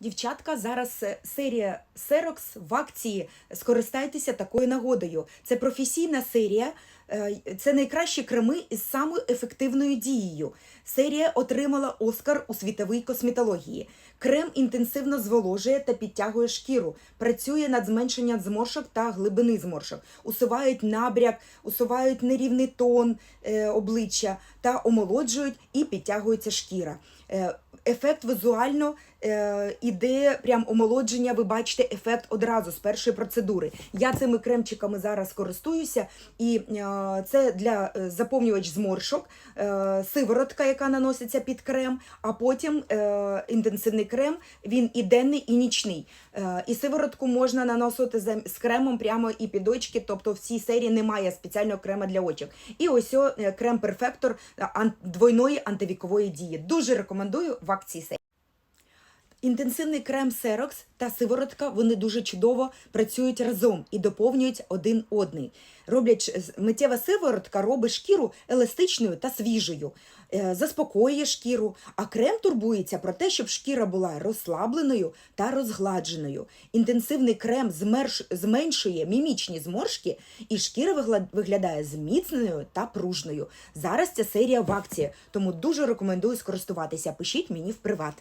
Дівчатка, зараз е, серія Xerox в акції. Скористайтеся такою нагодою. Це професійна серія. Е, Це найкращі креми із самою ефективною дією. Серія отримала Оскар у світовій косметології. Крем інтенсивно зволожує та підтягує шкіру, працює над зменшенням зморшок та глибини зморшок, усувають набряк, усувають нерівний тон е, обличчя та омолоджують і підтягується шкіра. Е, ефект візуально е, іде прям омолодження. Ви бачите ефект одразу з першої процедури. Я цими кремчиками зараз користуюся, і е, це для е, заповнювач зморшок, е, сиворотка, яка наноситься під крем, а потім е, інтенсивний крем. Він і денний, і нічний. Е, і сиворотку можна наносити з кремом прямо і під очки, тобто в цій серії немає спеціального крема для очок. І ось е, крем перфектор е, двойної антивікової дії. Дуже рекомендую в акції серії. Інтенсивний крем Xerox та сиворотка вони дуже чудово працюють разом і доповнюють один одний. Роблять з- миттєва сиворотка робить шкіру еластичною та свіжою, е, заспокоює шкіру, а крем турбується про те, щоб шкіра була розслабленою та розгладженою. Інтенсивний крем зменшує мімічні зморшки, і шкіра виглядає зміцненою та пружною. Зараз ця серія в акції, тому дуже рекомендую скористуватися. Пишіть мені в приват.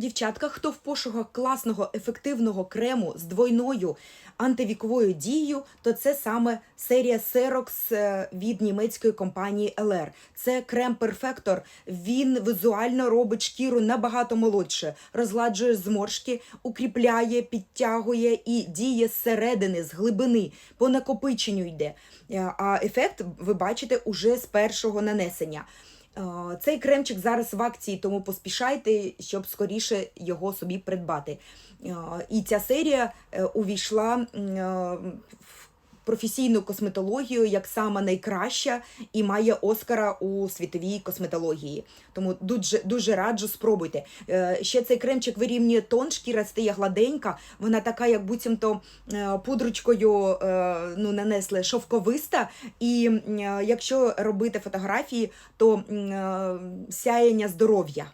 Дівчатка, хто в пошуках класного ефективного крему з двойною антивіковою дією, то це саме серія Xerox е, від німецької компанії LR. Це крем перфектор. Він візуально робить шкіру набагато молодше, розгладжує зморшки, укріпляє, підтягує і діє зсередини, з глибини, по накопиченню йде. Е, А ефект ви бачите уже з першого нанесення. Цей кремчик зараз в акції, тому поспішайте, щоб скоріше його собі придбати. І ця серія е, увійшла е, в професійну косметологію як сама найкраща і має Оскара у світовій косметології. Тому дуже, дуже раджу, спробуйте. Е, Ще цей кремчик вирівнює тон, шкіра стає гладенька, вона така, як буцімто е, пудрочкою е, ну, нанесли шовковиста. І якщо робити фотографії, то сяєння здоров'я.